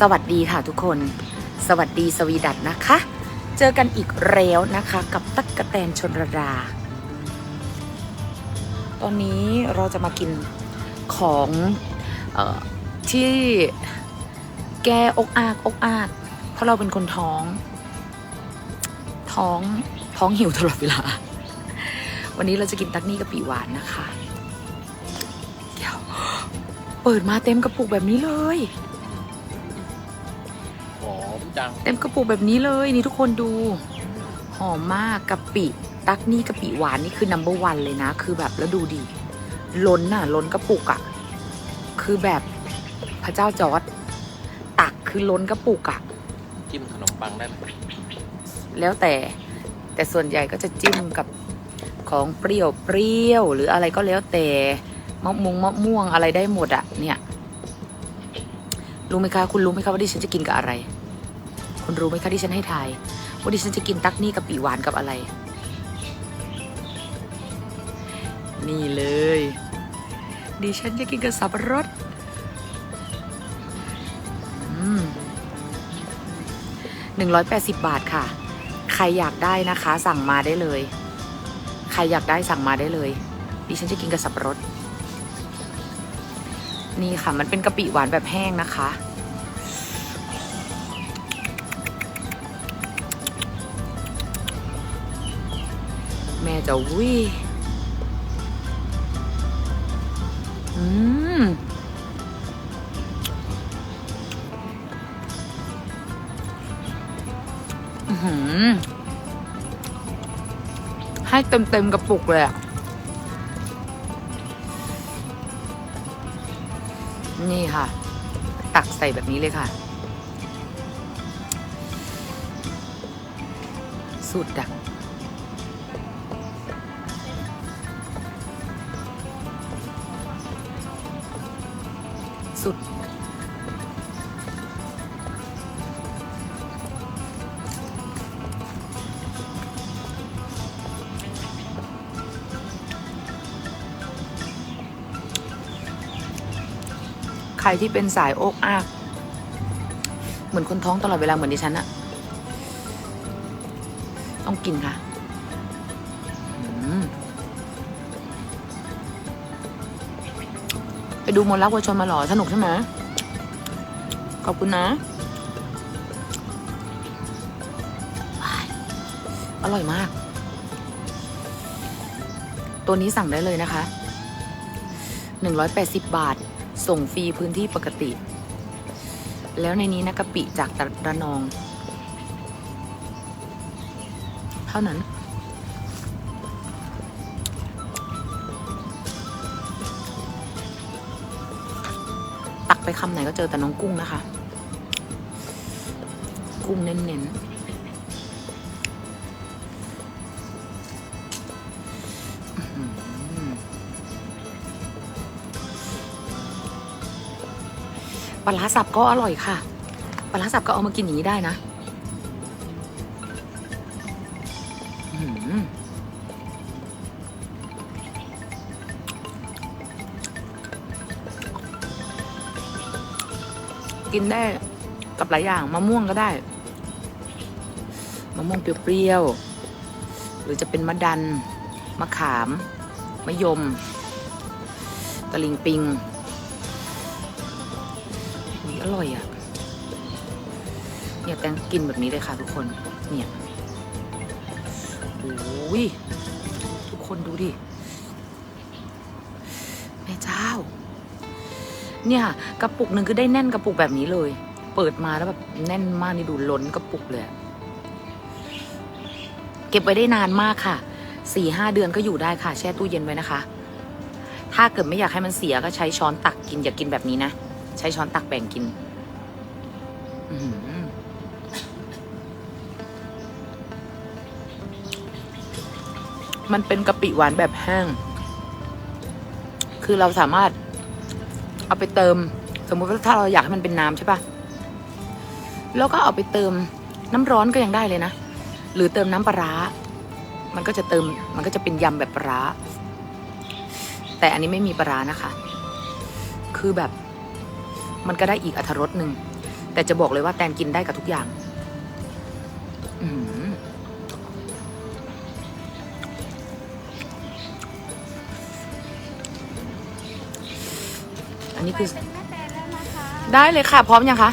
สวัสดีค่ะทุกคน สวัสดีสวีดัตนะคะ เจอกันอีกแล้วนะคะกับตั๊กกะแตนชนระดา ตอนนี้เราจะมากินของออที่แกอกอากอกอาก เพราะเราเป็นคนท้อง ท้องท้องหิวตลอดเวลา วันนี้เราจะกินตักนี่กะปิหวานนะคะเดี๋ยวเปิดมาเต็มกระปุกแบบนี้เลย จัง เต็มกระปุกแบบนี้เลยนี่ทุกคนดู หอมมากกะปิตักนี่กะปิหวานนี่คือ number one เลยนะ คือแบบแล้วดูดิล้นน่ะ ล้นกระปุกอะ่ะ คือแบบพระเจ้าจอร์ดตักคือล้นกระปุกอะ่ะ จิ้มขนมปังได้ไหมแล้วแต่แต่ส่วนใหญ่ก็จะจิ้มกับของเปรี้ยวเปรี้ยวหรืออะไรก็แล้วแต่มะม่วงมะม่วงอะไรได้หมดอะเนี่ย รู้ไหมคะ คุณรู้ไหมคะว่าดิฉันจะกินกับอะไร คุณรู้ไหมคะที่ฉันให้ทายว่าดิฉันจะกินตักนี่กับปีหวานกับอะไร นี่เลย ดิฉันจะกินกับสับปะรดหนึ่งร้อยแปดสิบบาทค่ะ ใครอยากได้นะคะ สั่งมาได้เลย ใครอยากได้สั่งมาได้เลย ดิฉันจะกินกับสับปะรด นี่ค่ะ มันเป็นกะปิหวานแบบแห้งนะคะ จะวิอืมอื้อหือให้เต็มเต็มๆกระปุกเลยอะ นี่ค่ะ ตักใส่แบบนี้เลยค่ะ สุดอะ สุดใครที่เป็นสายโอกอากเหมือนคนท้องตลอดเวลาเหมือนดิฉันอะต้องกินค่ะ ไปดูมนรักวัวชนมาหรอสนุกใช่ไหมขอบคุณนะ อร่อยมาก ตัวนี้สั่งได้เลยนะคะ 180 บาท ส่งฟรีพื้นที่ปกติ แล้วในนี้นะกะปิจากตระนอง เท่านั้น ไปคำไหนก็เจอแต่น้องกุ้งนะคะ กุ้งเน้นๆอื้อหือปลาร้าสับก็อร่อยค่ะ ปลาร้าสับก็เอามากินอย่างนี้ได้นะ กินได้กับหลายอย่างมะม่วงก็ได้มะม่วงเปรี้ยวๆหรือจะเป็นมะดันมะขามมะยม ตะลิงปิงอุ๊ยอร่อยอะ่ะเนี่ยแตงกินแบบนี้เลยค่ะทุกคน เนี่ยโอ้ยทุกคนดูดิ เนี่ยกระปุกหนึ่งคือได้แน่นกระปุกแบบนี้เลย เปิดมาแล้วแบบแน่นมากนี่ดูล้นกระปุกเลย เก็บไว้ได้นานมากค่ะสี่ห้าเดือนก็อยู่ได้ค่ะ แช่ตู้เย็นไว้นะคะ ถ้าเกิดไม่อยากให้มันเสียก็ใช้ช้อนตักกินอย่ากินแบบนี้นะ ใช้ช้อนตักแบ่งกินมันเป็นกะปิหวานแบบแห้ง คือเราสามารถ เอาไปเติม สมมุติว่าถ้าเราอยากให้มันเป็นน้ำใช่ปะแล้วก็เอาไปเติมน้ำร้อนก็ยังได้เลยนะ หรือเติมน้ำปลาร้า มันก็จะเติม มันก็จะเป็นยำแบบปลาร้าแต่อันนี้ไม่มีปลาร้านะคะ คือแบบ มันก็ได้อีกอรรถรสหนึ่ง แต่จะบอกเลยว่าแตนกินได้กับทุกอย่าง อื นนี้คือ เป็นแม่แตนแล้วนะคะได้เลยค่ะ พร้อมยังคะ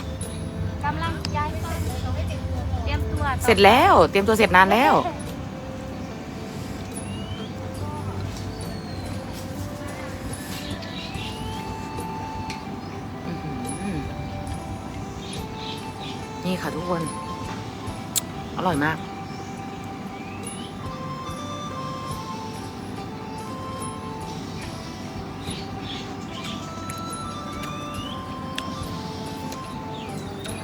กำลังย้ายไปเตรียมตัวเสร็จแล้ว เตรียมตัวเสร็จนานแล้วอื้อหือนี่ค่ะทุกคน อร่อยมาก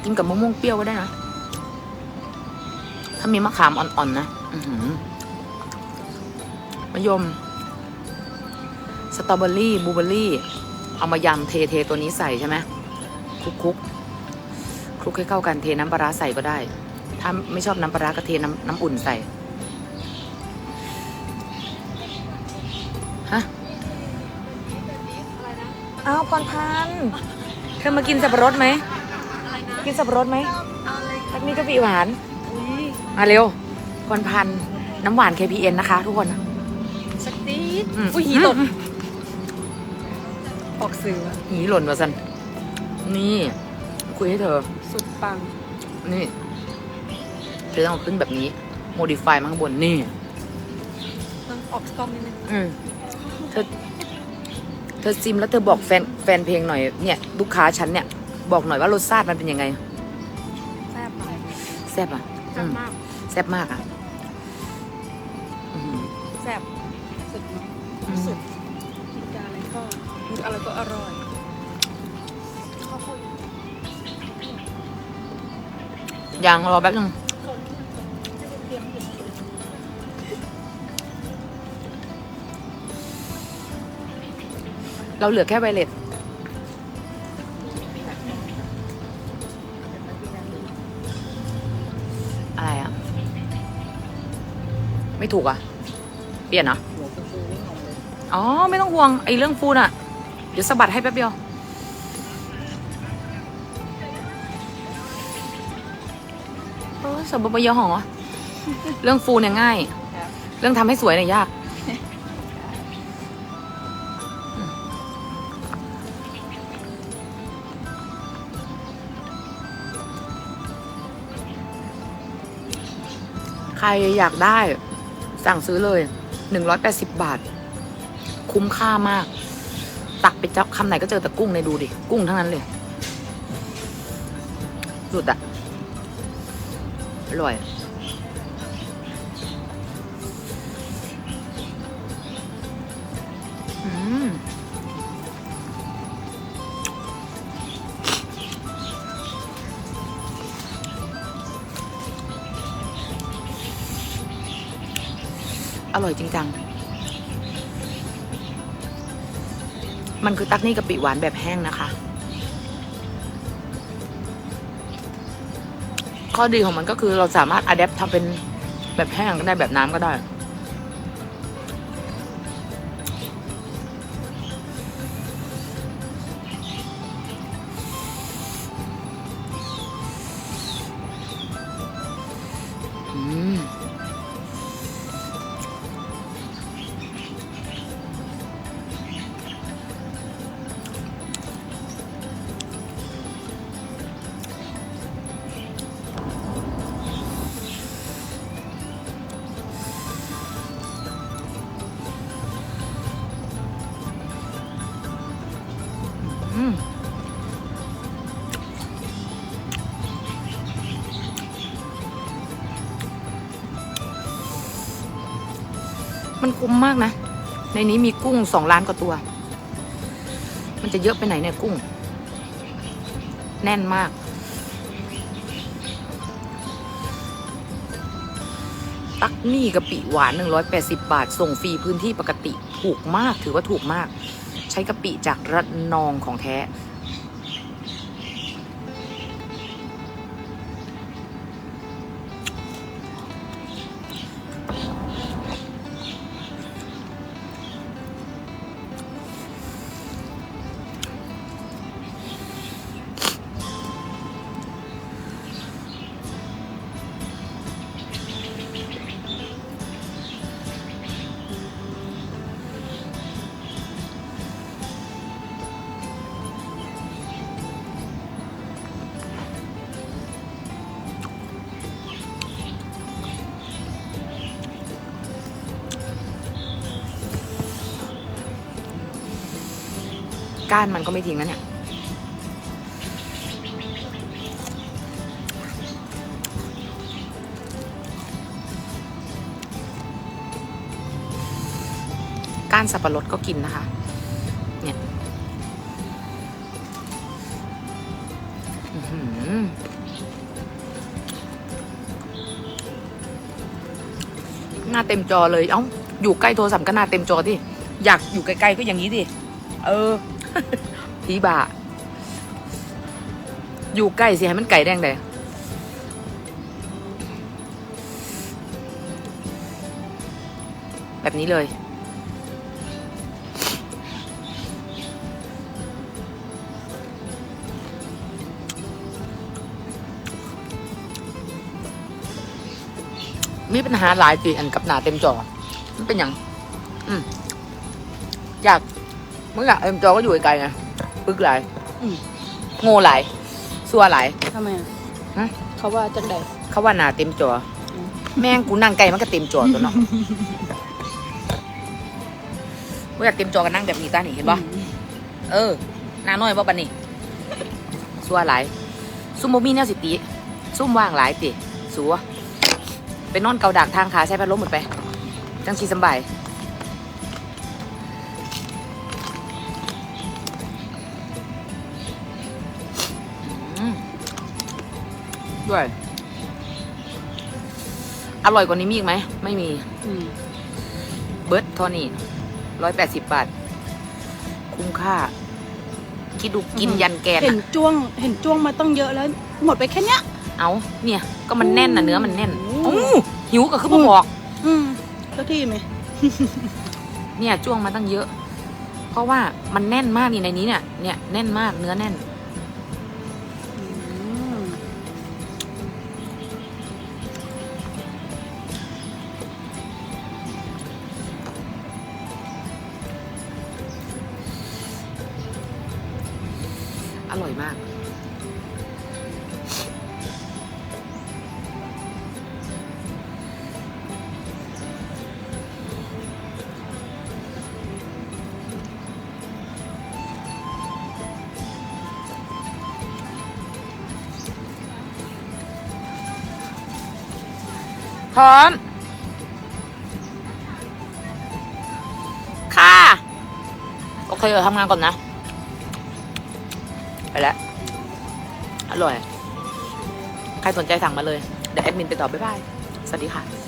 กินกับมะม่วงเปรี้ยวก็ได้นะ ถ้ามีมะขามอ่อนๆนะอือหือมะยม สตรอเบอรี่บลูเบอรี่ เอามายำเทเทตัวนี้ใส่ใช่ไหมคลุกคลุกคลุกให้เข้ากันเทน้ำปลาร้าใส่ก็ได้ ถ้าไม่ชอบน้ำปลาร้าก็เทน้ำน้ำอุ่นใส่ ฮะอ้าวพรพันธ์เธอมากินสับปะรดไหมอะไรนะ กินสับปะรดไหมเอาเลยทักนี้กะปิหวานอุ้ยมาเร็วพรพันธ์น้ำหวาน KPN นะคะ ทุกคนสักตีดมอุ้ยหีหล่นออกสื่อหีหล่นวะสันนี่ คุยให้เธอ สุดปัง นี่เธอต้องเอาขึ้นแบบนี้ โมดิฟายมาข้างบนนี่ต้องออกกล้องนิดนึงอืมเธอเธอซิมแล้วเธอบอกแฟนแฟนเพลงหน่อยเนี่ย ลูกค้าฉันเนี่ย บอกหน่อยว่ารสชาติมันเป็นยังไง แซ่บมากแซ่บอะแซ่อืบมมากแซ่บมากอะอืมแซ่บสุดอืม สุดกินกับอะไรก็กินกับอะไรก็อร่อยข้าวโพดยังรอแป๊บนึงเตรียมผิดเราเหลือแค่ไวเลต ไม่ถูกอะเปลี่ยนเหรออ๋อ ไม่ต้องห่วงไอ้เรื่องฟูน่ะเดี๋ยวสะบัดให้แป๊บเดียวเออสมบูรณ์เยอะหอเรื่องฟูเนี่ยง่าย เรื่องทำให้สวยเนี่ยยากใครอยากได้ สั่งซื้อเลย 180 บาท คุ้มค่ามาก ตักไปจับคำไหนก็เจอแต่กุ้งในดูดิ กุ้งทั้งนั้นเลย สุดอะอร่อย อืม อร่อยจริงจัง มันคือตักนี่กะปิหวานแบบแห้งนะคะ ข้อดีของมันก็คือเราสามารถอัดแอปทำเป็นแบบแห้งก็ได้แบบน้ำก็ได้ มันคุ้มมากนะ ในนี้มีกุ้งสองล้านกว่าตัว มันจะเยอะไปไหนเนี่ยกุ้ง แน่นมาก ตักนี่กะปิหวาน 180 บาท ส่งฟรีพื้นที่ปกติ ถูกมาก ถือว่าถูกมาก ช้กะปิจากระนองของแท้ ก้านมันก็ไม่ทิ้งนะเนี่ยก้านสับปะรดก็กินนะคะ เนี่ยหน้าเต็มจอเลย เอ้า อยู่ใกล้โทรศัพท์ก็หน้าเต็มจอดิ อยากอยู่ไกล้ๆก็อย่างนี้ดิ เออ ทีบาอยู่ใกล้สิให้มันไก่แดงเลยแบบนี้เลย มีปัญหาหลายจีอันกับหนาเต็มจอ มันเป็นอย่าง อืมอยาก มื่ออะเต็มจอก็อยู่ไกลๆไงปึกหลายอืม โง่หลายซัวหลาย ทำไมอะฮะ เขาว่าจังใดเขาว่าหนาเต็มจออมแม่งกูนั่งไกลมันก็เต็มจอตัวเนาะกูอยากเต็มจอกันนั่งแบบนี้ตานี่เห็นปะอืมเออหนาน้อยว่าปันนี่ซัวหลายซุ่มโมมี่เนี่ยสิติซุ่มว่างหลายติสัวไปนอนเกาดักทางขาใช้พัดลมหมดไป จังชีสำบาย ด้วย อร่อยกว่านี้มีอีกไหม ไม่มี อืมเบิร์ดเทอนี่ร้อยแปดสิบบาท คุ้มค่า คิดดูกินยันแกนเห็อะนจ้วง เห็นจ้วงมาต้องเยอะแล้ว หมดไปแค่เนี้ย เอาเนี่ย ก็มันแน่นนะเนื้อมันแน่นโอ้โอ้หิวก็คือบ่บอก อืมแล้วที่ไหมเนี่ยจ้วงมาตั้งเยอะ เพราะว่ามันแน่นมากนี่ในนี้เนี่ย เนี่ยแน่นมากเนื้อแน่น พร้อม ค่ะ โอเคเดี๋ยวทำงานก่อนนะ ไปแล้ว อร่อย ใครสนใจสั่งมาเลย เดี๋ยวแอดมินไปตอบบ๊ายบาย สวัสดีค่ะ